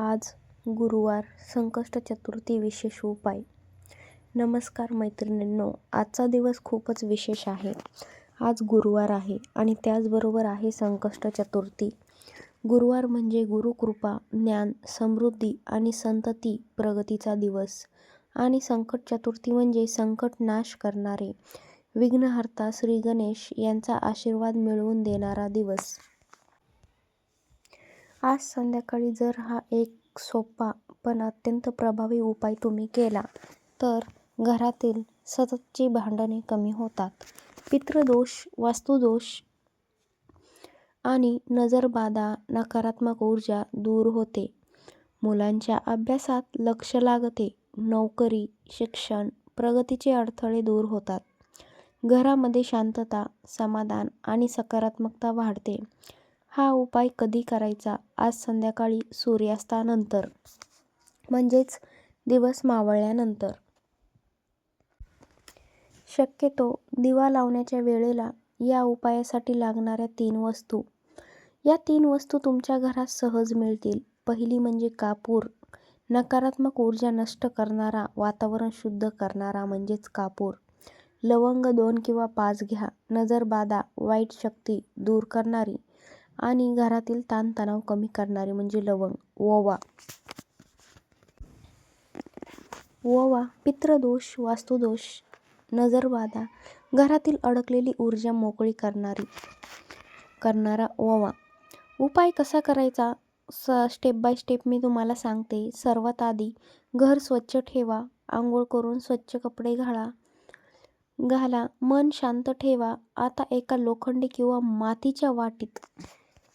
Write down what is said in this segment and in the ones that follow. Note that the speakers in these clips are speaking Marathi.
आज गुरुवार संकष्ट चतुर्थी विशेष उपाय. नमस्कार मैत्रिणींनो आजचा दिवस खूपच विशेष आहे. आज गुरुवार आहे आणि त्याचबरोबर आहे संकष्ट चतुर्थी. गुरुवार म्हणजे गुरुकृपा ज्ञान समृद्धी आणि संतती प्रगतीचा दिवस. आणि संकट चतुर्थी म्हणजे संकट नाश करणारे विघ्नहर्ता श्री गणेश यांचा आशीर्वाद मिळवून देणारा दिवस. आज संध्याकाळी जर हा एक सोपा पण अत्यंत प्रभावी उपाय तुम्ही केला तर घरातील सततची भांडणे कमी होतात. पितृदोष वास्तुदोष आणि नजरबाधा नकारात्मक ऊर्जा दूर होते. मुलांच्या अभ्यासात लक्ष लागते. नोकरी शिक्षण प्रगतीचे अडथळे दूर होतात. घरामध्ये शांतता समाधान आणि सकारात्मकता वाढते. हा उपाय कधी करायचा? आज संध्याकाळी सूर्यास्तानंतर. म्हणजेच दिवस मावळल्यानंतर. शक्यतो दिवा लावण्याच्या वेळेला या उपायासाठी लागणाऱ्या तीन वस्तू. या तीन वस्तू तुमच्या घरात सहज मिळतील. पहिली म्हणजे कापूर. नकारात्मक ऊर्जा नष्ट करणारा वातावरण शुद्ध करणारा म्हणजेच कापूर. लवंग दोन किंवा पाच घ्या. नजरबाधा वाईट शक्ती दूर करणारी. आणि घरातील ताणतणाव कमी करणारी म्हणजे लवंग ओवा. ओवा पित्रदोष वास्तुदोष नजरबाधा घरातील अडकलेली ऊर्जा मोकळी करणारी करणारा ओवा. उपाय कसा करायचा? स स्टेप बाय स्टेप मी तुम्हाला सांगते. सर्वात आधी घर स्वच्छ ठेवा आंघोळ करून स्वच्छ कपडे घाला घाला मन शांत ठेवा. आता एका लोखंडी किंवा मातीच्या वाटीत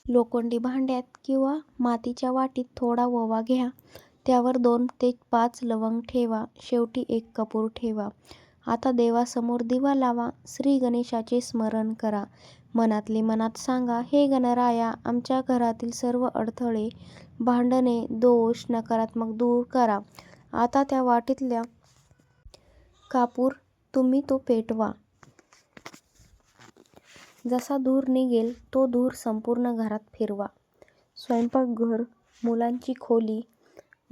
लोखंडी भांड्यात किंवा मातीच्या वाटीत थोडा ओवा घ्या. त्यावर दोन ते पाच लवंग ठेवा. शेवटी एक कपूर ठेवा. आता देवासमोर दिवा लावा. श्री गणेशाचे स्मरण करा. मनातले मनात सांगा हे गणराया आमच्या घरातील सर्व अडथळे भांडणे दोष नकारात्मक दूर करा. आता त्या वाटीतल्या कापूर तुम्ही तो पेटवा. जसा धूर निघेल तो धूर संपूर्ण घरात फिरवा. स्वयंपाकघर मुलांची खोली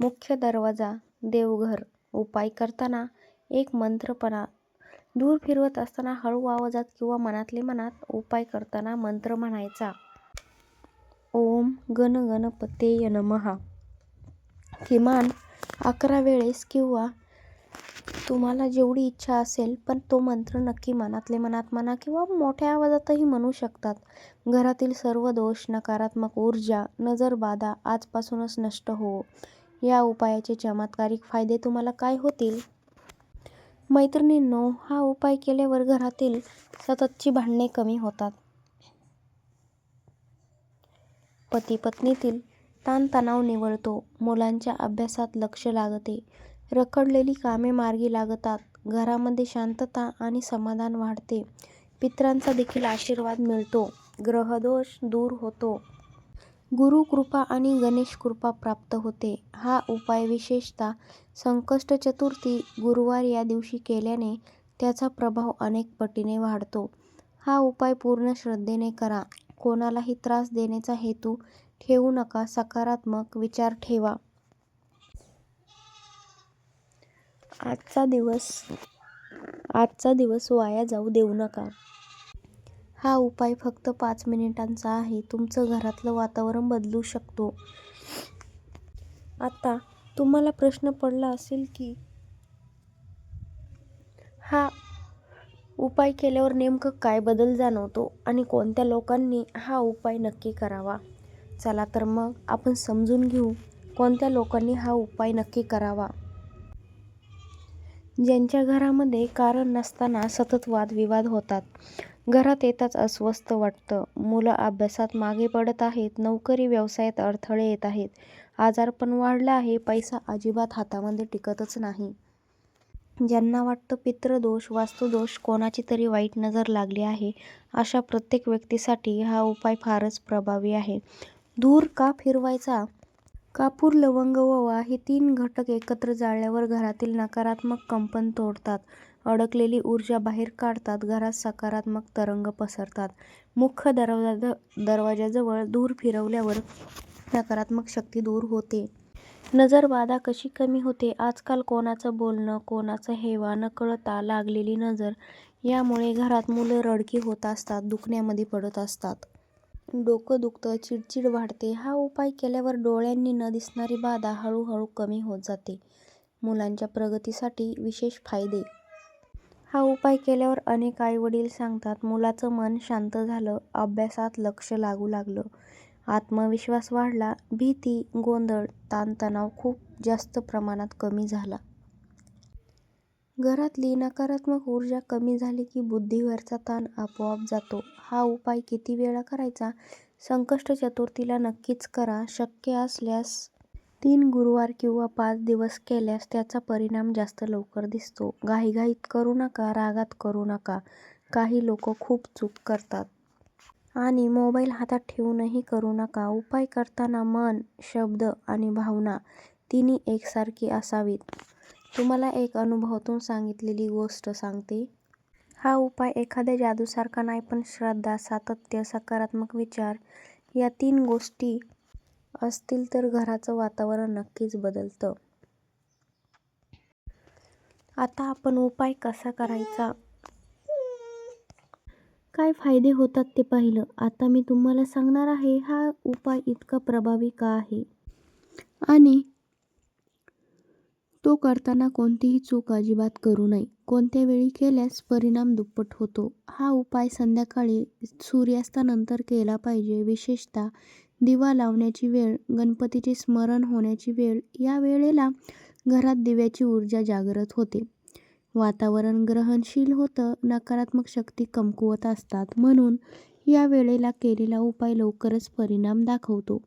मुख्य दरवाजा देवघर उपाय करताना एक मंत्रपणा. धूर फिरवत असताना हळू आवाजात किंवा मनातले मनात उपाय करताना मंत्र म्हणायचा. ओम गण गणपतेय नमहा किमान अकरा वेळेस किंवा तुम्हाला जेवढी इच्छा असेल पण तो मंत्र नक्की मनातले मनात म्हणा किंवा मोठ्या आवाजातही म्हणू शकतात. घरातील सर्व दोष नकारात्मक ऊर्जा नजरबाधा आजपासूनच नष्ट हो. या उपायाचे चमत्कारिक फायदे तुम्हाला काय होतील? मैत्रिणींनो हा उपाय केल्यावर घरातील सततची भांडणे कमी होतात. पती पत्नीतील ताणतणाव निवळतो. मुलांच्या अभ्यासात लक्ष लागते. रखडलेली कामे मार्गी लागतात. घरामध्ये शांतता आणि समाधान वाढते. पितरांचा देखील आशीर्वाद मिळतो. ग्रहदोष दूर होतो. गुरुकृपा आणि गणेश कृपा प्राप्त होते. हा उपाय विशेषतः संकष्ट चतुर्थी गुरुवार या दिवशी केल्याने त्याचा प्रभाव अनेक पटीने वाढतो. हा उपाय पूर्ण श्रद्धेने करा. कोणालाही त्रास देण्याचा हेतू ठेवू नका. सकारात्मक विचार ठेवा. आजचा दिवस आजचा दिवस वाया जाऊ देऊ नका. हा उपाय फक्त पाच मिनिटांचा आहे. तुमचं घरातलं वातावरण बदलू शकतो. आता तुम्हाला प्रश्न पडला असेल की हा उपाय केल्यावर नेमकं काय बदल जाणवतो आणि कोणत्या लोकांनी हा उपाय नक्की करावा? चला तर मग आपण समजून घेऊ कोणत्या लोकांनी हा उपाय नक्की करावा. ज्यांच्या घरामध्ये कारण नसताना सतत वादविवाद होतात. घरात येताच अस्वस्थ वाटतं. मुलं अभ्यासात मागे पडत आहेत. नोकरी व्यवसायात अडथळे येत आहेत. आजारपण वाढलं आहे. पैसा अजिबात हातामध्ये टिकतच नाही. ज्यांना वाटतं पितृदोष वास्तुदोष कोणाची तरी वाईट नजर लागली आहे अशा प्रत्येक व्यक्तीसाठी हा उपाय फारच प्रभावी आहे. धूर का फिरवायचा? कापूर लवंग ओवा हे तीन घटक एकत्र जाळल्यावर घरातील नकारात्मक कंपन तोडतात अडकलेली ऊर्जा बाहेर काढतात घरात सकारात्मक तरंग पसरतात मुख्य दरवाजा दरवाजाजवळ धूर फिरवल्यावर नकारात्मक शक्ती दूर होते नजरबाधा कशी कमी होते? आजकाल कोणाचं बोलणं, कोणाचा हेवा नकळता लागलेली नजर यामुळे घरात मुलं रडकी होत असतात, दुखण्यामध्ये पडत असतात. डोकं दुखतं, चिडचिड वाढते. हा उपाय केल्यावर डोळ्यांनी न दिसणारी बाधा हळूहळू कमी होत जाते. मुलांच्या प्रगतीसाठी विशेष फायदे हा उपाय केल्यावर अनेक आई-वडील सांगतात, मुलाचं मन शांत झालं, अभ्यासात लक्ष लागू लागलं, आत्मविश्वास वाढला, भीती, गोंधळ, ताणतणाव खूप जास्त प्रमाणात कमी झाला. घरातली नकारात्मक ऊर्जा कमी झाली की बुद्धीवरचा ताण आपोआप जातो. हा उपाय किती वेळा करायचा? संकष्ट चतुर्थीला नक्कीच करा. शक्य असल्यास तीन गुरुवार किंवा पाच दिवस केल्यास त्याचा परिणाम जास्त लवकर दिसतो. घाईघाईत करू नका, रागात करू नका. काही लोक खूप चूक करतात. आणि मोबाईल हातात ठेवूनही करू नका. उपाय करताना मन, शब्द आणि भावना तिन्ही एकसारखी असावीत. तुम्हाला एक अनुभवातून सांगितलेली गोष्ट सांगते. हा उपाय एखाद्या जादूसारखा नाही पण श्रद्धा, सातत्य, सकारात्मक विचार या तीन गोष्टी असतील तर घराचं वातावरण नक्कीच बदलतं. आता आपण उपाय कसा करायचा? काय फायदे होतात ते पाहिलं. आता मी तुम्हाला सांगणार आहे हा उपाय इतका प्रभावी का आहे? आणि तो करताना कोणतीही चूक अजिबात करू नये. कोणत्या वेळी केल्यास परिणाम दुप्पट होतो? हा उपाय संध्याकाळी सूर्यास्तानंतर केला पाहिजे. विशेषतः दिवा लावण्याची वेळ, गणपतीचे स्मरण होण्याची वेळ या वेळेला घरात दिव्याची ऊर्जा जागृत होते. वातावरण ग्रहणशील होतं. नकारात्मक शक्ती कमकुवत असतात. म्हणून या वेळेला केलेला उपाय लवकरच परिणाम दाखवतो.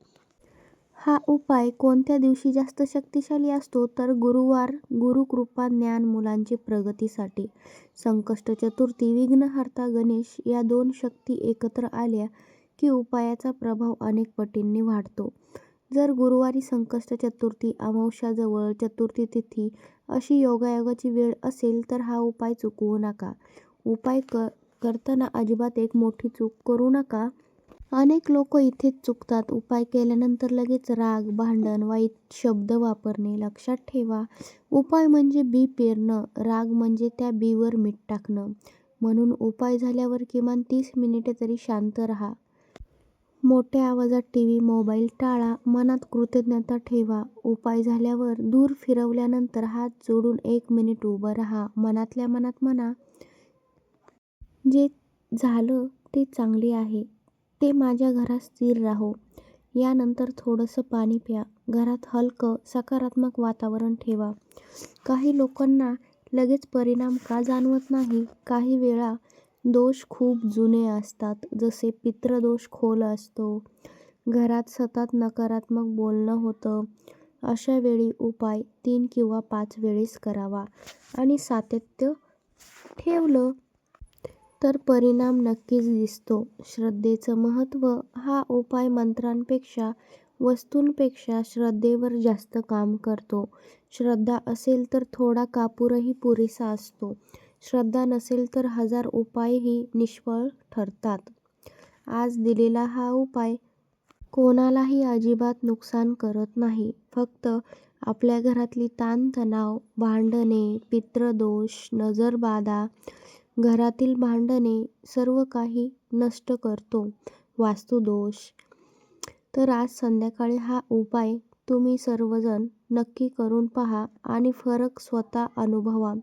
हा उपाय कोणत्या दिवशी जास्त शक्तिशाली असतो तर गुरुवार गुरुकृपा ज्ञान मुलांची प्रगतीसाठी संकष्ट चतुर्थी विघ्नहर्ता गणेश या दोन शक्ती एकत्र आल्या की उपायाचा प्रभाव अनेक पटींनी वाढतो. जर गुरुवारी संकष्ट चतुर्थी, अमावस्याजवळ चतुर्थी तिथी अशी योगायोगाची वेळ असेल तर हा उपाय चुकवू नका. उपाय क करताना अजिबात एक मोठी चूक करू नका. अनेक लोक इथेच चुकतात. उपाय केल्यानंतर लगेच राग, भांडण, वाईट शब्द वापरणे. लक्षात ठेवा उपाय म्हणजे बी पेरणं, राग म्हणजे त्या बीवर मीठ टाकणं. म्हणून उपाय झाल्यावर किमान तीस मिनिटे तरी शांत राहा. मोठ्या आवाजात टीव्ही, मोबाईल टाळा. मनात कृतज्ञता ठेवा. उपाय झाल्यावर दूर फिरवल्यानंतर हात जोडून एक मिनिट उभं राहा. मनातल्या मनात म्हणा, जे झालं ते चांगले आहे. ते माझ्या घरात स्थिर राहो. यानंतर थोडंसं पाणी प्या. घरात हलकं, सकारात्मक वातावरण ठेवा. काही लोकांना लगेच परिणाम का जाणवत नाही? काही वेळा दोष खूप जुने असतात. जसे पितृदोष खोल असतो, घरात सतत नकारात्मक बोलणं होतं. अशा वेळी उपाय तीन किंवा पाच वेळेस करावा आणि सातत्य ठेवलं तर परिणाम नक्कीच दिसतो. श्रद्धेचं महत्त्व हा उपाय मंत्रांपेक्षा, वस्तूंपेक्षा श्रद्धेवर जास्त काम करतो. श्रद्धा असेल तर थोडा कापूरही पुरेसा असतो. श्रद्धा नसेल तर हजार उपायही निष्फळ ठरतात. आज दिलेला हा उपाय कोणालाही अजिबात नुकसान करत नाही. फक्त आपल्या घरातली ताणतणाव, भांडणे, पितृदोष, नजरबाधा, घरातील भांडणे सर्व काही नष्ट करतो. वास्तुदोष. तर आज संध्याकाळी हा उपाय तुम्ही सर्वजण नक्की करून पहा आणि फरक स्वतः अनुभवा.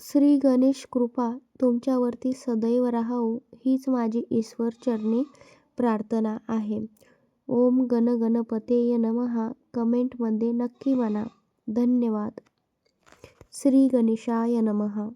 श्री गणेश कृपा तुमच्यावरती सदैव राहो हीच माझी ईश्वरचरणी प्रार्थना आहे. ओम गण गणपतये नमः कमेंटमध्ये नक्की म्हणा. धन्यवाद. श्री गणेशाय नमः